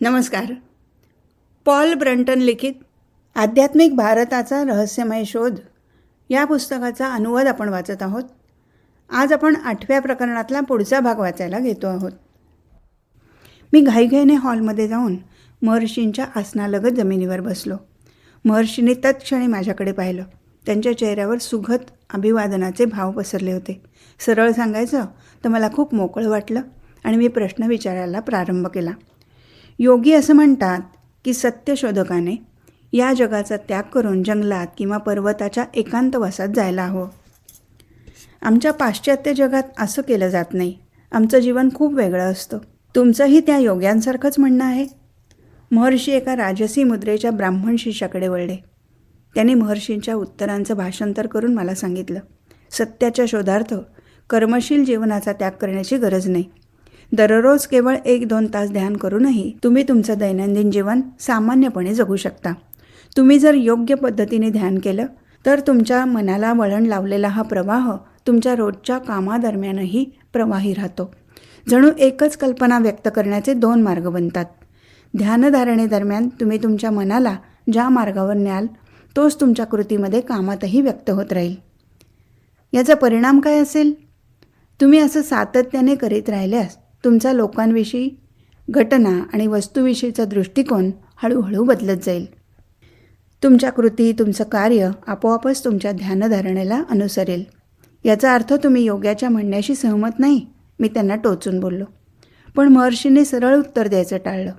नमस्कार. Paul Brunton लिखित आध्यात्मिक भारताचा रहस्यमय शोध. या पुस्तकाचा अनुवाद आपण वाचत आहोत. आज आपण आठव्या प्रकरणातला पुढचा भाग वाचायला घेतो आहोत. मी घाईघाईने हॉलमध्ये जाऊन महर्षींच्या आसनालगत जमिनीवर बसलो. महर्षीने तत्क्षणी माझ्याकडे पाहिलं. त्यांच्या चेहऱ्यावर सुखद अभिवादनाचे भाव पसरले होते. सरळ सांगायचं तर मला खूप मोकळं वाटलं आणि मी प्रश्न विचारायला प्रारंभ केला. योगी असं म्हणतात की सत्यशोधकाने या जगाचा त्याग करून जंगलात किंवा पर्वताच्या एकांतवासात जायला हवं. आमच्या पाश्चात्य जगात असं केलं जात नाही. आमचं जीवन खूप वेगळं असतं. तुमचंही त्या योग्यांसारखंच म्हणणं आहे? महर्षी एका राजसी मुद्रेच्या ब्राह्मण शिष्याकडे वळले. त्यांनी महर्षींच्या उत्तरांचं भाषांतर करून मला सांगितलं. सत्याच्या शोधार्थ कर्मशील जीवनाचा त्याग करण्याची गरज नाही. दररोज केवळ एक दोन तास ध्यान करूनही तुम्ही तुमचं दैनंदिन जीवन सामान्यपणे जगू शकता. तुम्ही जर योग्य पद्धतीने ध्यान केलं तर तुमच्या मनाला वळण लावलेला हा प्रवाह तुमच्या रोजच्या कामादरम्यानही प्रवाही राहतो. जणू एकच कल्पना व्यक्त करण्याचे दोन मार्ग बनतात. ध्यानधारणेदरम्यान तुम्ही तुमच्या मनाला ज्या मार्गावर न्याल तोच तुमच्या कृतीमध्ये कामातही व्यक्त होत राहील. याचा परिणाम काय असेल? तुम्ही असं सातत्याने करीत राहिल्यास तुमचा लोकांविषयी घटना आणि वस्तूविषयीचा दृष्टिकोन हळूहळू बदलत जाईल. तुमच्या कृती तुमचं कार्य आपोआपच तुमच्या ध्यानधारणेला अनुसरेल. याचा अर्थ तुम्ही योग्याच्या म्हणण्याशी सहमत नाही मी त्यांना टोचून बोललो. पण महर्षीने सरळ उत्तर द्यायचं टाळलं.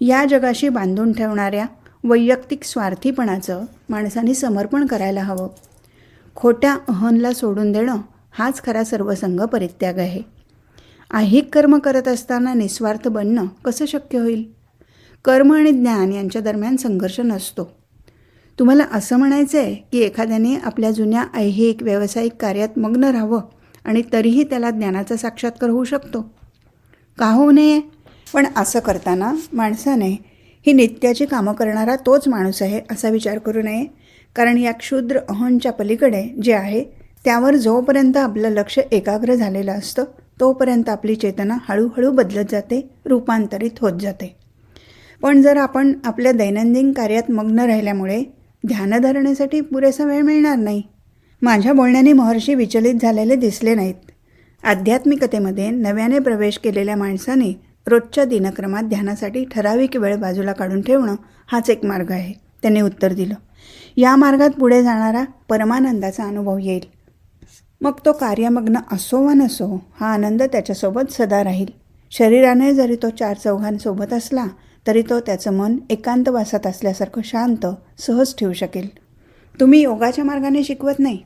या जगाशी बांधून ठेवणाऱ्या वैयक्तिक स्वार्थीपणाचं माणसाने समर्पण करायला हवं. खोट्या अहनला सोडून देणं हाच खरा सर्वसंग परित्याग आहे. ऐहिक कर्म करत असताना निस्वार्थ बनणं कसं शक्य होईल? कर्म आणि ज्ञान यांच्या दरम्यान संघर्ष नसतो. तुम्हाला असं म्हणायचं आहे की एखाद्याने आपल्या जुन्या ऐहिक व्यावसायिक कार्यात मग्न राहावं आणि तरीही त्याला ज्ञानाचा साक्षात्कार होऊ शकतो. का होऊ नये? पण असं करताना माणसाने ही नित्याची कामं करणारा तोच माणूस आहे असा विचार करू नये. कारण या क्षुद्र अहंच्या पलीकडे जे आहे त्यावर जोपर्यंत आपलं लक्ष एकाग्र झालेलं असतं तोपर्यंत आपली चेतना हळूहळू बदलत जाते रूपांतरित होत जाते. पण जर आपण आपल्या दैनंदिन कार्यात मग्न राहिल्यामुळे ध्यानधारणेसाठी पुरेसा वेळ मिळणार नाही. माझ्या बोलण्याने महर्षी विचलित झालेले दिसले नाहीत. आध्यात्मिकतेमध्ये नव्याने प्रवेश केलेल्या माणसाने रोजच्या दिनक्रमात ध्यानासाठी ठराविक वेळ बाजूला काढून ठेवणं हाच एक मार्ग आहे त्यांनी उत्तर दिलं. या मार्गात पुढे जाणारा परमानंदाचा अनुभव येईल. मग तो कार्यमग्न असो वा नसो हा आनंद त्याच्यासोबत सदा राहील. शरीराने जरी तो चार चौघांसोबत असला तरी तो त्याचं मन एकांतवासात असल्यासारखं शांत सहज ठेवू शकेल. तुम्ही योगाच्या मार्गाने शिकवत नाही.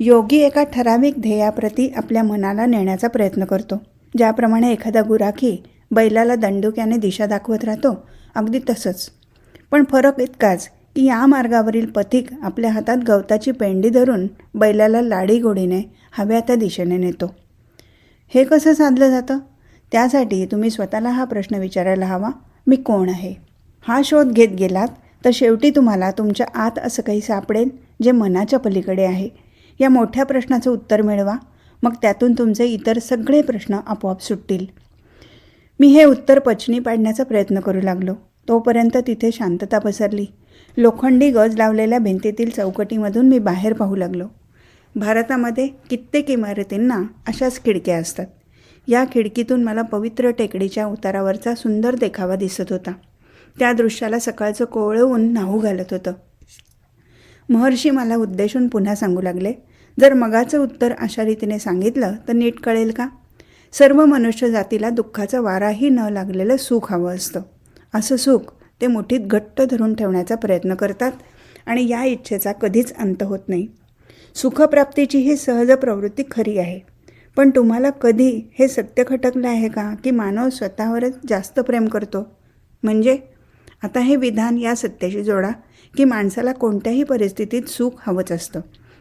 योगी एका ठराविक ध्येयाप्रती आपल्या मनाला नेण्याचा प्रयत्न करतो. ज्याप्रमाणे एखादा गुराखी बैलाला दंडुक्याने दिशा दाखवत राहतो अगदी तसंच. पण फरक इतकाच की या मार्गावरील पथिक आपल्या हातात गवताची पेंडी धरून बैलाला लाडी गोडीने हव्या त्या दिशेने नेतो. हे कसं साधलं जातं? त्यासाठी तुम्ही स्वतःला हा प्रश्न विचारायला हवा मी कोण आहे? हा शोध घेत गेलात तर शेवटी तुम्हाला तुमच्या आत असं काही सापडेल जे मनाच्या पलीकडे आहे. या मोठ्या प्रश्नाचं उत्तर मिळवा मग त्यातून तुमचे इतर सगळे प्रश्न आपोआप सुटतील. मी हे उत्तर पचनी पाडण्याचा प्रयत्न करू लागलो. तोपर्यंत तिथे शांतता पसरली. लोखंडी गज लावलेल्या भिंतीतील चौकटीमधून मी बाहेर पाहू लागलो. भारतामध्ये कित्येक इमारतींना अशाच खिडक्या असतात. या खिडकीतून मला पवित्र टेकडीच्या उतारावरचा सुंदर देखावा दिसत होता. त्या दृश्याला सकाळचं कोवळवून नाहू घालत होतं. महर्षी मला उद्देशून पुन्हा सांगू लागले जर मगाचं उत्तर अशा रीतीने सांगितलं तर नीट कळेल का? सर्व मनुष्य जातीला दुःखाचा वाराही न लागलेलं सुख हवं असतं. असं सुख ते मुठीत घट्ट धरून ठेवण्याचा प्रयत्न करतात आणि या इच्छेचा कधीच अंत होत नाही. सुखप्राप्तीची ही सहज प्रवृत्ती खरी आहे. पण तुम्हाला कधी हे सत्य खटकलं आहे का की मानव स्वतःवरच जास्त प्रेम करतो? म्हणजे? आता हे विधान या सत्याशी जोडा की माणसाला कोणत्याही परिस्थितीत सुख हवंच असतं.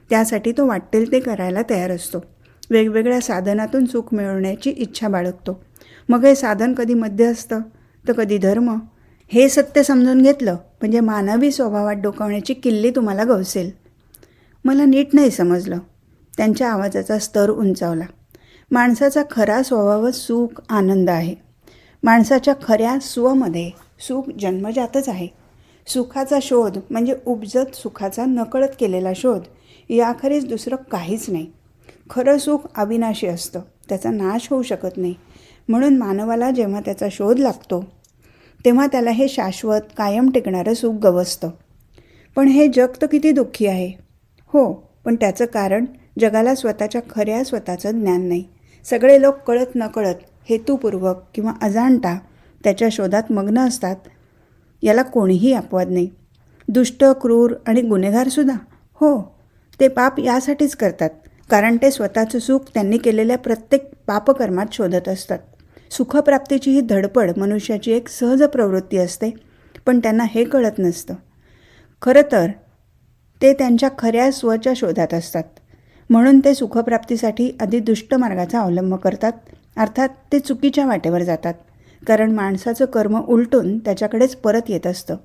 त्यासाठी तो वाटेल ते करायला तयार असतो. वेगवेगळ्या साधनातून सुख मिळवण्याची इच्छा बाळगतो. मग हे साधन कधी मध्य असतं तर कधी धर्म? हे सत्य समजून घेतलं म्हणजे मानवी स्वभावात डोकावण्याची किल्ली तुम्हाला गवसेल. मला नीट नाही समजलं. त्यांच्या आवाजाचा स्तर उंचावला. माणसाचा खरा स्वभाव सुख आनंद आहे. माणसाच्या खऱ्या स्वमध्ये सुख जन्मजातच आहे. सुखाचा शोध म्हणजे उपजत सुखाचा नकळत केलेला शोध याखेरीज दुसरं काहीच नाही. खरं सुख अविनाशी असतं. त्याचा नाश होऊ शकत नाही. म्हणून मानवाला जेव्हा त्याचा शोध लागतो तेव्हा त्याला हे शाश्वत कायम टिकणारं सुख गवसतं. पण हे जग तर किती दुःखी आहे. हो पण त्याचं कारण जगाला स्वतःच्या खऱ्या स्वतःचं ज्ञान नाही. सगळे लोक कळत नकळत हेतुपूर्वक किंवा अजाणता त्याच्या शोधात मग्न असतात. याला कोणीही अपवाद नाही. दुष्ट क्रूर आणि गुन्हेगारसुद्धा हो ते पाप यासाठीच करतात कारण ते स्वतःचं सुख त्यांनी केलेल्या प्रत्येक पापकर्मात शोधत असतात. सुखप्राप्तीची ही धडपड मनुष्याची एक सहज प्रवृत्ती असते पण त्यांना हे कळत नसतं. खरं तर ते त्यांच्या खऱ्या स्वच्या शोधात असतात. म्हणून ते सुखप्राप्तीसाठी आधी दुष्ट मार्गाचा अवलंब करतात अर्थात ते चुकीच्या वाटेवर जातात कारण माणसाचं कर्म उलटून त्याच्याकडेच परत येत असतं.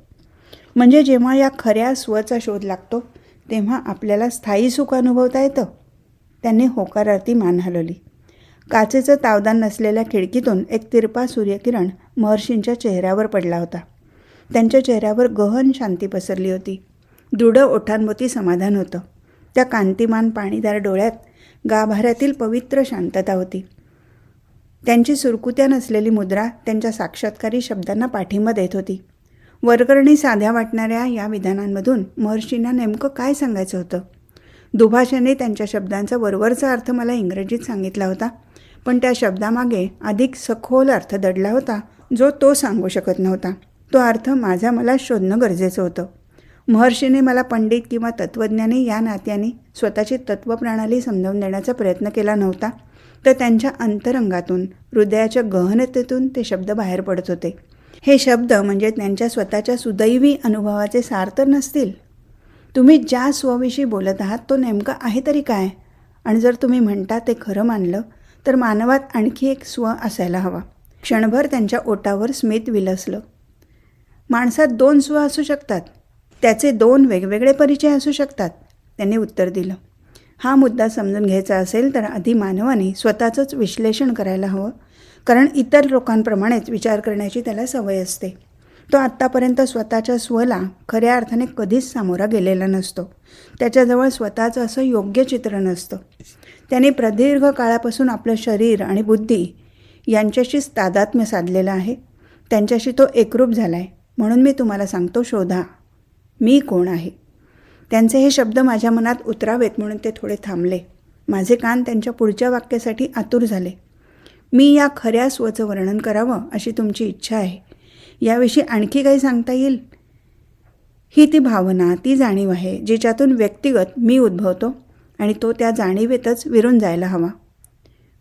म्हणजे जेव्हा या खऱ्या स्वचा शोध लागतो तेव्हा आपल्याला स्थायी सुख अनुभवता येतं. त्यांनी होकारार्थी मान हलवली. काचेचं तावदान नसलेल्या खिडकीतून एक तिरपा सूर्यकिरण महर्षींच्या चेहऱ्यावर पडला होता. त्यांच्या चेहऱ्यावर गहन शांती पसरली होती. दृढ ओठांभोवती समाधान होतं. त्या कांतिमान पाणीदार डोळ्यात गाभाऱ्यातील पवित्र शांतता होती. त्यांची सुरकुत्या नसलेली मुद्रा त्यांच्या साक्षात्कारी शब्दांना पाठिंबा देत होती. वरकरणी साध्या वाटणाऱ्या या विधानांमधून महर्षींना नेमकं काय सांगायचं होतं? दुभाषाने त्यांच्या शब्दांचा वरवरचा अर्थ मला इंग्रजीत सांगितला होता. पण त्या शब्दामागे अधिक सखोल अर्थ दडला होता जो तो सांगू शकत नव्हता. तो अर्थ माझा मला शोधणं गरजेचं होतं. महर्षीने मला पंडित किंवा तत्त्वज्ञानी या नात्याने स्वतःची तत्त्वप्रणाली समजावून देण्याचा प्रयत्न केला नव्हता तर त्यांच्या अंतरंगातून हृदयाच्या गहनतेतून ते शब्द बाहेर पडत होते. हे शब्द म्हणजे त्यांच्या स्वतःच्या सुदैवी अनुभवाचे सार तर नसतील. तुम्ही ज्या स्वविषयी बोलत आहात तो नेमका आहे तरी काय? आणि जर तुम्ही म्हणता ते खरं मानलं तर मानवात आणखी एक स्व असायला हवा. क्षणभर त्यांच्या ओटावर स्मित विलसलं. माणसात दोन स्व असू शकतात. त्याचे दोन वेगवेगळे परिचय असू शकतात त्यांनी उत्तर दिलं. हा मुद्दा समजून घ्यायचा असेल तर आधी मानवाने स्वतःचंच विश्लेषण करायला हवं कारण इतर लोकांप्रमाणेच विचार करण्याची त्याला सवय असते. तो आत्तापर्यंत स्वतःच्या स्वला खऱ्या अर्थाने कधीच सामोरा गेलेला नसतो. त्याच्याजवळ स्वतःचं असं योग्य चित्र नसतं त्याने प्रदीर्घ काळापासून आपलं शरीर आणि बुद्धी यांच्याशीच तादात्म्य साधलेलं आहे. त्यांच्याशी तो एकरूप झाला आहे म्हणून मी तुम्हाला सांगतो शोधा. मी कोण आहे? त्यांचे हे शब्द माझ्या मनात उतरावेत म्हणून ते थोडे थांबले. माझे कान त्यांच्या पुढच्या वाक्यासाठी आतुर झाले. मी या खऱ्या स्वचं वर्णन करावं अशी तुमची इच्छा आहे. याविषयी आणखी काही सांगता येईल? ही ती भावना ती जाणीव आहे जिच्यातून व्यक्तिगत मी उद्भवतो. आणि तो त्या जाणीवेतच विरून जायला हवा.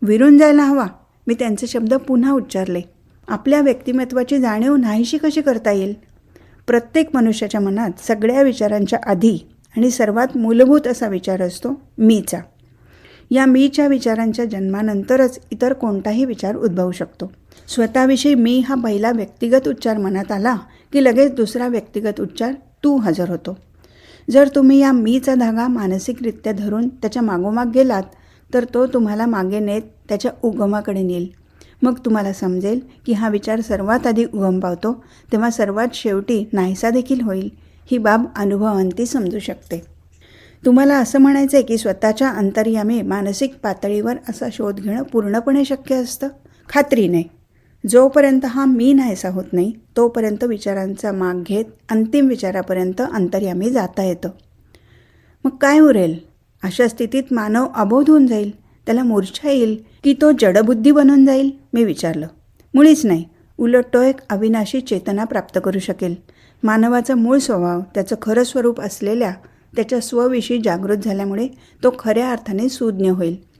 विरून जायला हवा. मी त्यांचे शब्द पुन्हा उच्चारले. आपल्या व्यक्तिमत्वाची जाणीव नाहीशी कशी करता येईल? प्रत्येक मनुष्याच्या मनात सगळ्या विचारांच्या आधी आणि सर्वात मूलभूत असा विचार असतो मीचा. या मीच्या विचारांच्या जन्मानंतरच इतर कोणताही विचार उद्भवू शकतो. स्वतःविषयी मी हा पहिला व्यक्तिगत उच्चार मनात आला की लगेच दुसरा व्यक्तिगत उच्चार तू हजर होतो. जर तुम्ही या मीचा धागा मानसिकरित्या धरून त्याच्या मागोमाग गेलात तर तो तुम्हाला मागे नेत त्याच्या उगमाकडे नेईल. मग तुम्हाला समजेल की हा विचार सर्वात आधी उगम पावतो तेव्हा सर्वात शेवटी नाहीसा देखील होईल. ही बाब अनुभवांती समजू शकते. तुम्हाला असं म्हणायचं आहे की स्वतःच्या अंतर्यामी मानसिक पातळीवर असा शोध घेणं पूर्णपणे शक्य असतं? खात्री नाही जोपर्यंत हा मी नाहीसा होत नाही तोपर्यंत विचारांचा माग घेत अंतिम विचारापर्यंत अंतर्यामी जाता येतं. मग काय उरेल? अशा स्थितीत मानव अबोध होऊन जाईल. त्याला मूर्छा येईल की तो जडबुद्धी बनून जाईल? मी विचारलं. मुळीच नाही. उलट तो एक अविनाशी चेतना प्राप्त करू शकेल. मानवाचा मूळ स्वभाव त्याचं खरं स्वरूप असलेल्या त्याच्या स्वविषयी जागृत झाल्यामुळे तो खऱ्या अर्थाने सुज्ञ होईल.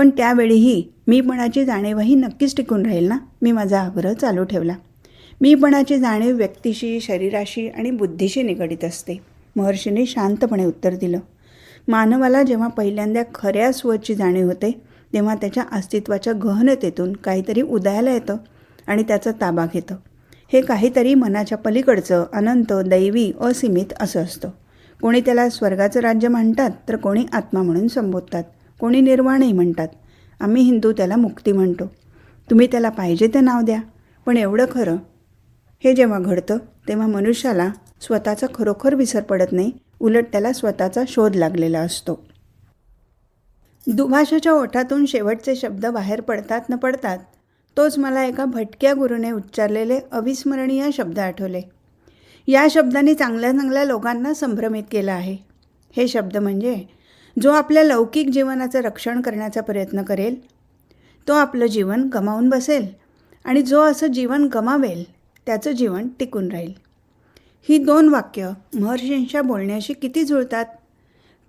पण त्यावेळीही मीपणाची जाणीवही नक्कीच टिकून राहील ना? मी माझा आग्रह चालू ठेवला. मीपणाची जाणीव व्यक्तीशी शरीराशी आणि बुद्धीशी निगडीत असते. महर्षीने शांतपणे उत्तर दिलं. मानवाला जेव्हा पहिल्यांदा खऱ्या स्वची जाणीव होते तेव्हा त्याच्या अस्तित्वाच्या गहनतेतून काहीतरी उदयाला येतं आणि त्याचा ताबा घेतं. हे काहीतरी मनाच्या पलीकडचं अनंत दैवी असीमित असं असतं. कोणी त्याला स्वर्गाचं राज्य म्हणतात तर कोणी आत्मा म्हणून संबोधतात. कोणी निर्वाणही म्हणतात. आम्ही हिंदू त्याला मुक्ती म्हणतो. तुम्ही त्याला पाहिजे ते नाव द्या. पण एवढं खरं? हे जेव्हा घडतं तेव्हा मनुष्याला स्वतःचा खरोखर विसर पडत नाही. उलट त्याला स्वतःचा शोध लागलेला असतो. दुभाषाच्या ओठातून शेवटचे शब्द बाहेर पडतात न पडतात तोच मला एका भटक्या गुरुने उच्चारलेले अविस्मरणीय शब्द आठवले. या शब्दांनी चांगल्या चांगल्या लोकांना संभ्रमित केलं आहे. हे शब्द म्हणजे जो आपल्या लौकिक जीवनाचं रक्षण करण्याचा प्रयत्न करेल तो आपलं जीवन गमावून बसेल आणि जो असं जीवन गमावेल त्याचं जीवन टिकून राहील. ही दोन वाक्य महर्षींच्या बोलण्याशी किती जुळतात?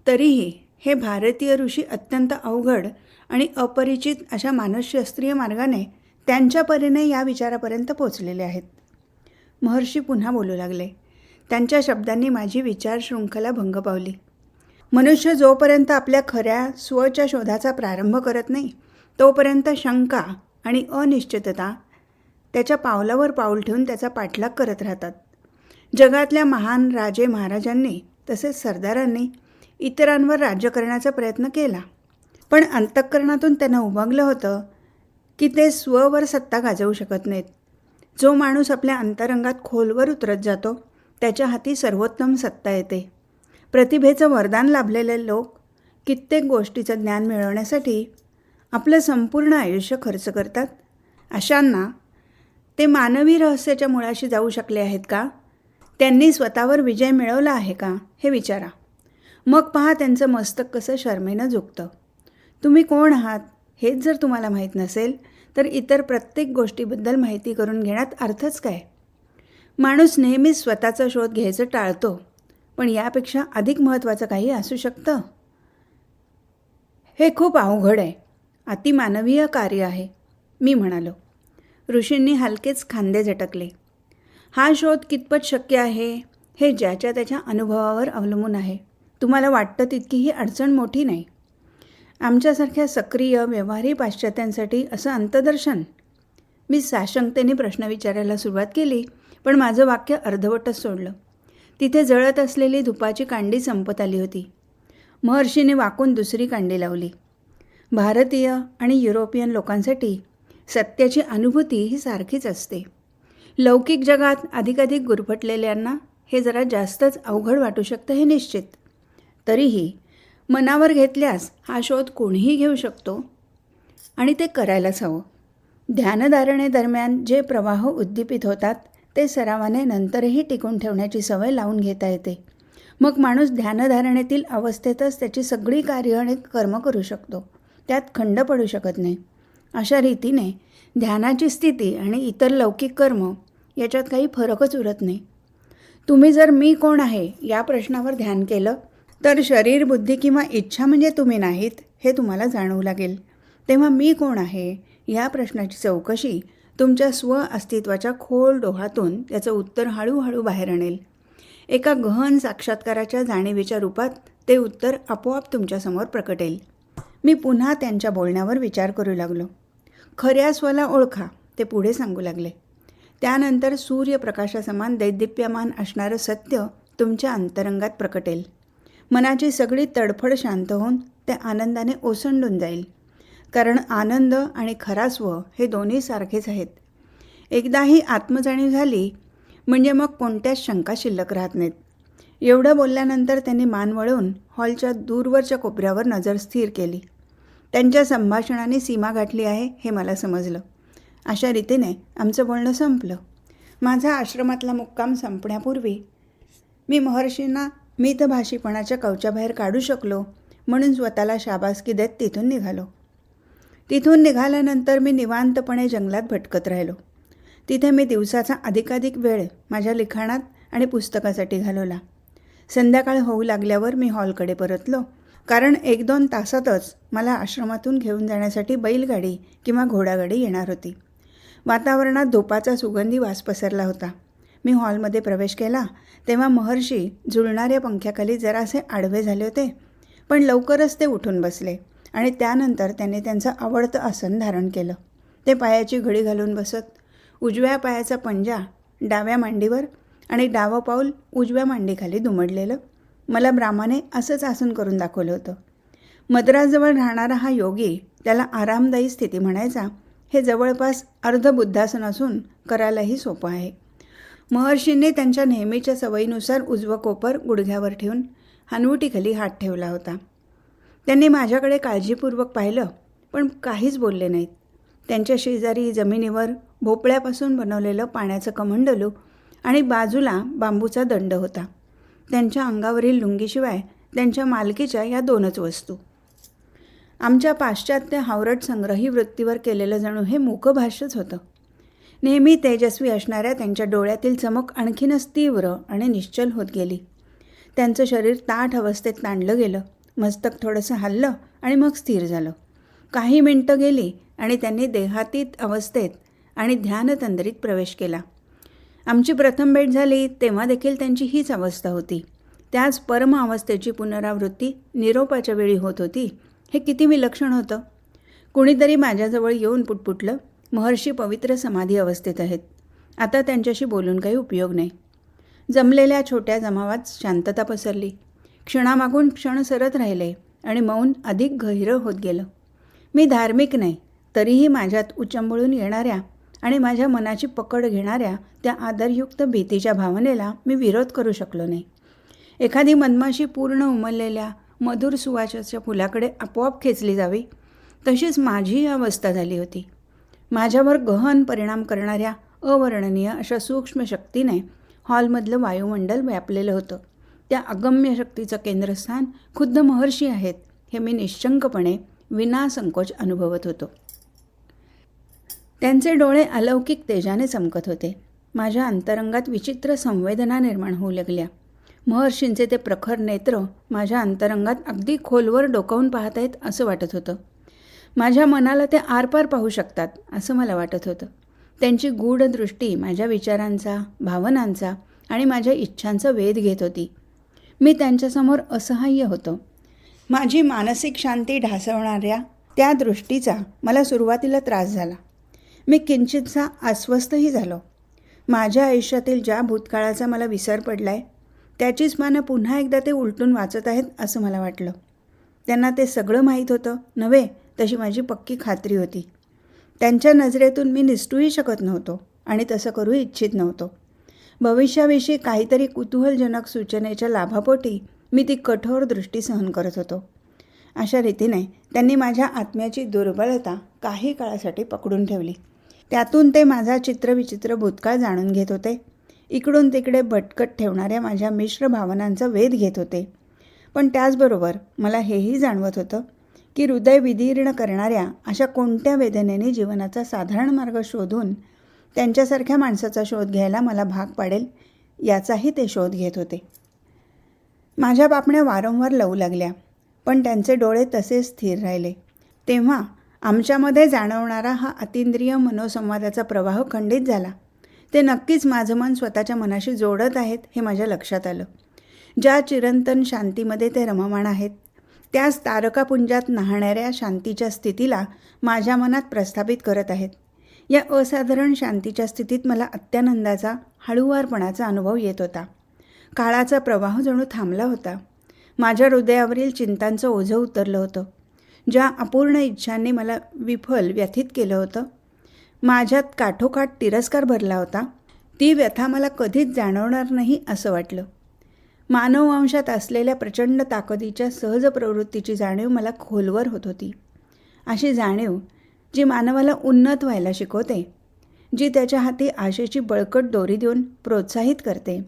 तरीही हे भारतीय ऋषी अत्यंत अवघड आणि अपरिचित अशा मानसशास्त्रीय मार्गाने त्यांच्या परीने या विचारापर्यंत पोचलेले आहेत. महर्षी पुन्हा बोलू लागले. त्यांच्या शब्दांनी माझी विचार शृंखला भंग पावली. मनुष्य जोपर्यंत आपल्या खऱ्या स्वच्या शोधाचा प्रारंभ करत नाही तोपर्यंत शंका आणि अनिश्चितता त्याच्या पावलावर पाऊल ठेवून त्याचा पाठलाग करत राहतात. जगातल्या महान राजे महाराजांनी तसेच सरदारांनी इतरांवर राज्य करण्याचा प्रयत्न केला. पण अंतःकरणातून त्यांना उमगलं होतं की ते स्ववर सत्ता गाजवू शकत नाहीत. जो माणूस आपल्या अंतरंगात खोलवर उतरत जातो त्याच्या हाती सर्वोत्तम सत्ता येते. प्रतिभेचं वरदान लाभलेले लोक कित्येक गोष्टीचं ज्ञान मिळवण्यासाठी आपलं संपूर्ण आयुष्य खर्च करतात. अशांना ते मानवी रहस्याच्या मुळाशी जाऊ शकले आहेत का? त्यांनी स्वतःवर विजय मिळवला आहे का? हे विचारा. मग पहा त्यांचं मस्तक कसं शर्मेनं झुकतं. तुम्ही कोण आहात हेच जर तुम्हाला माहीत नसेल तर इतर प्रत्येक गोष्टीबद्दल माहिती करून घेण्यात अर्थच काय? माणूस नेहमीच स्वतःचा शोध घ्यायचं टाळतो. पण यापेक्षा अधिक महत्त्वाचं काही असू शकतं? हे खूप अवघड आहे. अतिमानवीय कार्य आहे मी म्हणालो. ऋषींनी हलकेच खांदे झटकले. हा शोध कितपत शक्य आहे? हे ज्याच्या त्याच्या अनुभवावर अवलंबून आहे. तुम्हाला वाटतं तितकी ही अडचण मोठी नाही. आमच्यासारख्या सक्रिय व्यवहारी पाश्चात्यांसाठी असं अंतदर्शन? मी साशंकतेने प्रश्न विचारायला सुरुवात केली पण माझं वाक्य अर्धवटच सोडलं. तिथे जळत असलेली धुपाची कांडी संपत आली होती. महर्षीने वाकून दुसरी कांडी लावली. भारतीय आणि युरोपियन लोकांसाठी सत्याची अनुभूती ही सारखीच असते. लौकिक जगात अधिकाधिक गुरफटलेल्यांना हे जरा जास्तच अवघड वाटू शकतं हे निश्चित. तरीही मनावर घेतल्यास हा शोध कोणीही घेऊ शकतो. आणि ते करायलाच हवं. ध्यानधारणेदरम्यान जे प्रवाह उद्दीपित होतात ते सरावाने नंतरही टिकून ठेवण्याची सवय लावून घेता येते. मग माणूस ध्यानधारणेतील अवस्थेतच त्याची सगळी कार्य आणि कर्म करू शकतो. त्यात खंड पडू शकत नाही. अशा रीतीने ध्यानाची स्थिती आणि इतर लौकिक कर्म याच्यात काही फरकच उरत नाही. तुम्ही जर मी कोण आहे या प्रश्नावर ध्यान केलं तर शरीर बुद्धी किंवा इच्छा म्हणजे तुम्ही नाहीत हे तुम्हाला जाणवू लागेल. तेव्हा मी कोण आहे या प्रश्नाची चौकशी तुमच्या स्व अस्तित्वाच्या खोल डोहातून त्याचं उत्तर हळूहळू बाहेर आणेल. एका गहन साक्षात्काराच्या जाणीवेच्या रूपात ते उत्तर आपोआप तुमच्यासमोर प्रकटेल. मी पुन्हा त्यांच्या बोलण्यावर विचार करू लागलो. खऱ्या स्वला ओळखा ते पुढे सांगू लागले. त्यानंतर सूर्यप्रकाशासमान दैदिप्यमान असणारं सत्य तुमच्या अंतरंगात प्रकटेल. मनाची सगळी तडफड शांत होऊन ते आनंदाने ओसंडून जाईल. कारण आनंद आणि खरा स्व हे दोन्ही सारखेच आहेत. एकदा ही आत्मजाणीव झाली म्हणजे मग कोणत्याच शंका शिल्लक राहत नाहीत. एवढं बोलल्यानंतर त्यांनी मान वळून हॉलच्या दूरवरच्या कोपऱ्यावर नजर स्थिर केली. त्यांच्या संभाषणाने सीमा गाठली आहे हे मला समजलं. अशा रीतीने आमचं बोलणं संपलं. माझा आश्रमातला मुक्काम संपण्यापूर्वी मी महर्षींना मितभाषीपणाच्या कवचाबाहेर काढू शकलो म्हणून स्वतःला शाबासकी देत तिथून निघालो. तिथून निघाल्यानंतर मी निवांतपणे जंगलात भटकत राहिलो. तिथे मी दिवसाचा अधिकाधिक वेळ माझ्या लिखाणात आणि पुस्तकासाठी घालवला. संध्याकाळ होऊ लागल्यावर मी हॉलकडे परतलो. कारण एक दोन तासातच मला आश्रमातून घेऊन जाण्यासाठी बैलगाडी किंवा घोडागाडी येणार होती. वातावरणात धोपाचा सुगंधी वास पसरला होता. मी हॉलमध्ये प्रवेश केला तेव्हा महर्षी जुळणाऱ्या पंख्याखाली जरासे आडवे झाले होते. पण लवकरच ते उठून बसले. आणि त्यानंतर त्याने त्यांचं आवडतं आसन धारण केलं. ते पायाची घडी घालून बसत उजव्या पायाचा पंजा डाव्या मांडीवर आणि डावं पाऊल उजव्या मांडीखाली दुमडलेलं. मला ब्राह्माने असंच आसन करून दाखवलं होतं. मद्रासजवळ राहणारा हा योगी त्याला आरामदायी स्थिती म्हणायचा हे जवळपास अर्धबुद्धासन असून करायलाही सोपं आहे. महर्षींनी त्यांच्या नेहमीच्या सवयीनुसार उजवं कोपर गुडघ्यावर ठेवून हनवटीखाली हात ठेवला होता. त्यांनी माझ्याकडे काळजीपूर्वक पाहिलं पण काहीच बोलले नाहीत. त्यांच्या शेजारी जमिनीवर भोपळ्यापासून बनवलेलं पाण्याचं कमंडलू आणि बाजूला बांबूचा दंड होता. त्यांच्या अंगावरील लुंगीशिवाय त्यांच्या मालकीच्या या दोनच वस्तू. आमच्या पाश्चात्य हावरट संग्रही वृत्तीवर केलेलं जणू हे मूकभाष्यच होतं. नेहमी तेजस्वी असणाऱ्या त्यांच्या डोळ्यातील चमक आणखीनच तीव्र आणि निश्चल होत गेली. त्यांचं शरीर ताठ अवस्थेत ताणलं गेलं. मस्तक थोडंसं हललं आणि मग स्थिर झालं. काही मिनटं गेली आणि त्यांनी देहातीत अवस्थेत आणि ध्यानतंद्रीत प्रवेश केला. आमची प्रथम भेट झाली तेव्हा देखील त्यांची हीच अवस्था होती. त्याच परम अवस्थेची पुनरावृत्ती निरोपाच्या वेळी होत होती. हे किती विलक्षण होतं. कुणीतरी माझ्याजवळ येऊन पुटपुटलं महर्षी पवित्र समाधी अवस्थेत आहेत. आता त्यांच्याशी बोलून काही उपयोग नाही. जमलेल्या छोट्या जमावात शांतता पसरली. क्षणामागून क्षण सरत राहिले आणि मौन अधिक गहिरं होत गेलं. मी धार्मिक नाही तरीही माझ्यात उचंबळून येणाऱ्या आणि माझ्या मनाची पकड घेणाऱ्या त्या आदरयुक्त भीतीच्या भावनेला मी विरोध करू शकलो नाही. एखादी मधमाशी पूर्ण उमललेल्या मधुर सुवासाच्या फुलाकडे आपोआप खेचली जावी तशीच माझी अवस्था झाली होती. माझ्यावर गहन परिणाम करणाऱ्या अवर्णनीय अशा सूक्ष्म शक्तीने हॉलमधलं वायुमंडल व्यापलेलं होतं. त्या अगम्य शक्तीचं केंद्रस्थान खुद्द महर्षी आहेत हे मी निश्चंकपणे विनासंकोच अनुभवत होतो. त्यांचे डोळे अलौकिक तेजाने चमकत होते. माझ्या अंतरंगात विचित्र संवेदना निर्माण होऊ लागल्या. महर्षींचे ते प्रखर नेत्र माझ्या अंतरंगात अगदी खोलवर डोकावून पाहत आहेत असं वाटत होतं. माझ्या मनाला ते आरपार पाहू शकतात असं मला वाटत होतं. त्यांची गूढ दृष्टी माझ्या विचारांचा भावनांचा आणि माझ्या इच्छांचा वेध घेत होती. मी त्यांच्यासमोर असहाय्य होतो. माझी मानसिक शांती ढासवणाऱ्या त्या दृष्टीचा मला सुरुवातीला त्रास झाला. मी किंचितसा अस्वस्थही झालो. माझ्या आयुष्यातील ज्या भूतकाळाचा मला विसर पडला आहे त्याचीच मानं पुन्हा एकदा ते उलटून वाचत आहेत असं मला वाटलं. त्यांना ते सगळं माहीत होतं नव्हे तशी माझी पक्की खात्री होती. त्यांच्या नजरेतून मी निसटूही शकत नव्हतो आणि तसं करू इच्छित नव्हतो. भविष्याविषयी काहीतरी कुतूहलजनक सूचनेच्या लाभापोटी मी ती कठोर दृष्टी सहन करत होतो. अशा रीतीने त्यांनी माझ्या आत्म्याची दुर्बलता काही काळासाठी पकडून ठेवली. त्यातून ते माझा चित्रविचित्र भूतकाळ जाणून घेत होते. इकडून तिकडे भटकट ठेवणाऱ्या माझ्या मिश्र भावनांचा वेध घेत होते. पण त्याचबरोबर मला हेही जाणवत होतं की हृदय विदीर्ण करणाऱ्या अशा कोणत्या वेदनेने जीवनाचा साधारण मार्ग शोधून त्यांच्यासारख्या माणसाचा शोध घ्यायला मला भाग पाडेल याचाही ते शोध घेत होते. माझ्या बापण्या वारंवार लवू लागल्या पण त्यांचे डोळे तसेच स्थिर राहिले. तेव्हा आमच्यामध्ये जाणवणारा हा अतिंद्रिय मनोसंवादाचा प्रवाह खंडित झाला. ते नक्कीच माझं मन स्वतःच्या मनाशी जोडत आहेत हे माझ्या लक्षात आलं. ज्या चिरंतन शांतीमध्ये ते रममाण आहेत त्याच तारकापुंजात नाहणाऱ्या शांतीच्या स्थितीला माझ्या मनात प्रस्थापित करत आहेत. या असाधारण शांतीच्या स्थितीत मला अत्यानंदाचा हळुवारपणाचा अनुभव येत होता. काळाचा प्रवाह जणू थांबला होता. माझ्या हृदयावरील चिंतांचं ओझं उतरलं होतं. ज्या अपूर्ण इच्छांनी मला विफल व्यथित केलं होतं माझ्यात काठोकाठ तिरस्कार भरला होता ती व्यथा मला कधीच जाणवणार नाही असं वाटलं. मानववंशात असलेल्या प्रचंड ताकदीच्या सहज प्रवृत्तीची जाणीव मला खोलवर होत होती. अशी जाणीव जी मानवाला उन्नत व्हायला शिकवते जी त्याच्या हाती आशेची बळकट दोरी देऊन प्रोत्साहित करते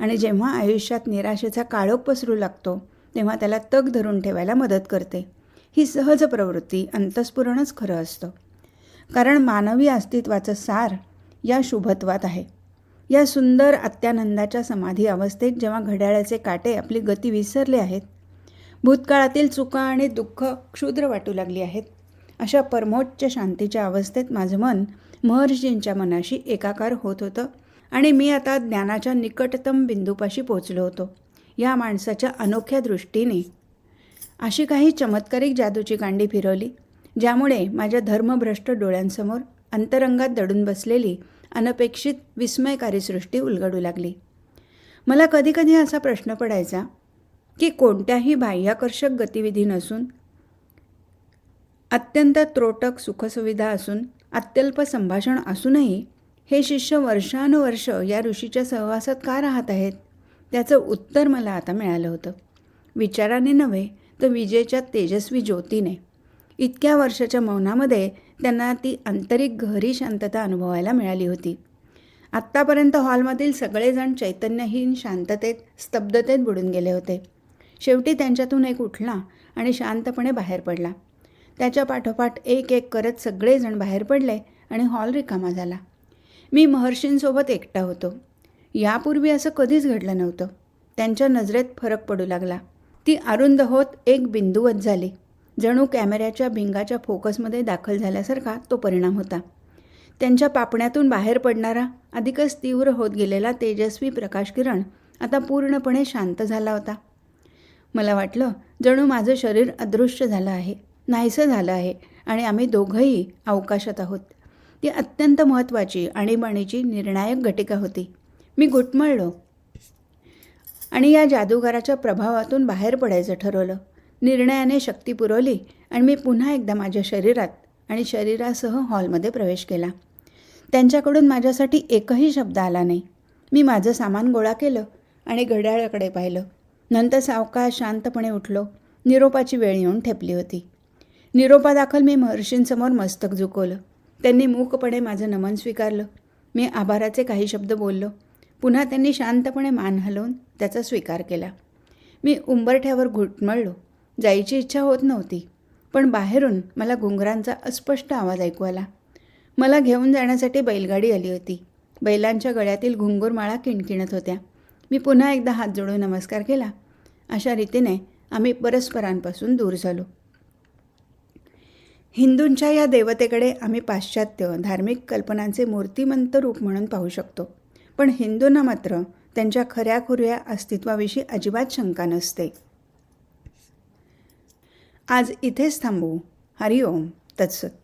आणि जेव्हा आयुष्यात निराशेचा काळोख पसरू लागतो तेव्हा त्याला तग धरून ठेवायला मदत करते. ही सहज प्रवृत्ती अंतस्फुरणच खरं असतं. कारण मानवी अस्तित्वाचं सार या शुभत्वात आहे. या सुंदर अत्यानंदाच्या समाधी अवस्थेत जेव्हा घड्याळाचे काटे आपली गती विसरले आहेत भूतकाळातील चुका आणि दुःख क्षुद्र वाटू लागली आहेत अशा परमोच्च शांतीच्या अवस्थेत माझं मन महर्षींच्या मनाशी एकाकार होत होतं आणि मी आता ज्ञानाच्या निकटतम बिंदूपाशी पोचलो होतो. या माणसाच्या अनोख्या दृष्टीने अशी काही चमत्कारिक जादूची कांडी फिरवली ज्यामुळे माझ्या धर्मभ्रष्ट डोळ्यांसमोर अंतरंगात दडून बसलेली अनपेक्षित विस्मयकारी सृष्टी उलगडू लागली. मला कधीकधी असा प्रश्न पडायचा की कोणत्याही बाह्याकर्षक गतिविधी नसून अत्यंत त्रोटक सुखसुविधा असून अत्यल्प संभाषण असूनही हे शिष्य वर्षानुवर्ष या ऋषीच्या सहवासात का राहत आहेत? त्याचं उत्तर मला आता मिळालं होतं. विचाराने नव्हे तर विजेच्या तेजस्वी ज्योतीने. इतक्या वर्षाच्या मौनामध्ये त्यांना ती आंतरिक घरी शांतता अनुभवायला मिळाली होती. आत्तापर्यंत हॉलमधील सगळेजण चैतन्यहीन शांततेत स्तब्धतेत बुडून गेले होते. शेवटी त्यांच्यातून एक उठला आणि शांतपणे बाहेर पडला. त्याच्या पाठोपाठ एक एक करत सगळेजण बाहेर पडले आणि हॉल रिकामा झाला. मी महर्षींसोबत एकटा होतो. यापूर्वी असं कधीच घडलं नव्हतं. त्यांच्या नजरेत फरक पडू लागला. ती अरुंद होत एक बिंदुवत झाली. जणू कॅमेऱ्याच्या भिंगाच्या फोकसमध्ये दाखल झाल्यासारखा तो परिणाम होता. त्यांच्या पापण्यातून बाहेर पडणारा अधिकच तीव्र होत गेलेला तेजस्वी प्रकाशकिरण आता पूर्णपणे शांत झाला होता. मला वाटलं जणू माझं शरीर अदृश्य झालं आहे. नाहीसं झालं आहे आणि आम्ही दोघंही अवकाशात आहोत. ती अत्यंत महत्त्वाची आणीबाणीची निर्णायक घटिका होती. मी घुटमळलो आणि या जादूगाराच्या प्रभावातून बाहेर पडायचं ठरवलं. निर्णयाने शक्ती पुरवली आणि मी पुन्हा एकदा माझ्या शरीरात आणि शरीरासह हॉलमध्ये प्रवेश केला. त्यांच्याकडून माझ्यासाठी एकही शब्द आला नाही. मी माझं सामान गोळा केलं आणि घड्याळाकडे पाहिलं. नंतर सावकाश शांतपणे उठलो. निरोपाची वेळ येऊन ठेपली होती. निरोपादाखल मी महर्षींसमोर मस्तक झुकवलं. त्यांनी मूकपणे माझं नमन स्वीकारलं. मी आभाराचे काही शब्द बोललो. पुन्हा त्यांनी शांतपणे मान हलवून त्याचा स्वीकार केला. मी उंबरठ्यावर घुटमळलो. जायची इच्छा होत नव्हती पण बाहेरून मला घुंगरांचा अस्पष्ट आवाज ऐकू आला. मला घेऊन जाण्यासाठी बैलगाडी आली होती. बैलांच्या गळ्यातील घुंगूरमाळा किणकिणत होत्या. मी पुन्हा एकदा हात जोडून नमस्कार केला. अशा रीतीने आम्ही परस्परांपासून दूर झालो. हिंदूंच्या या देवतेकडे आम्ही पाश्चात्य धार्मिक कल्पनांचे मूर्तिमंत रूप म्हणून पाहू शकतो. पण हिंदूंना मात्र त्यांच्या खऱ्याखुऱ्या अस्तित्वाविषयी अजिबात शंका नसते. आज इथेच थांबू. हरिओम. तत्सत.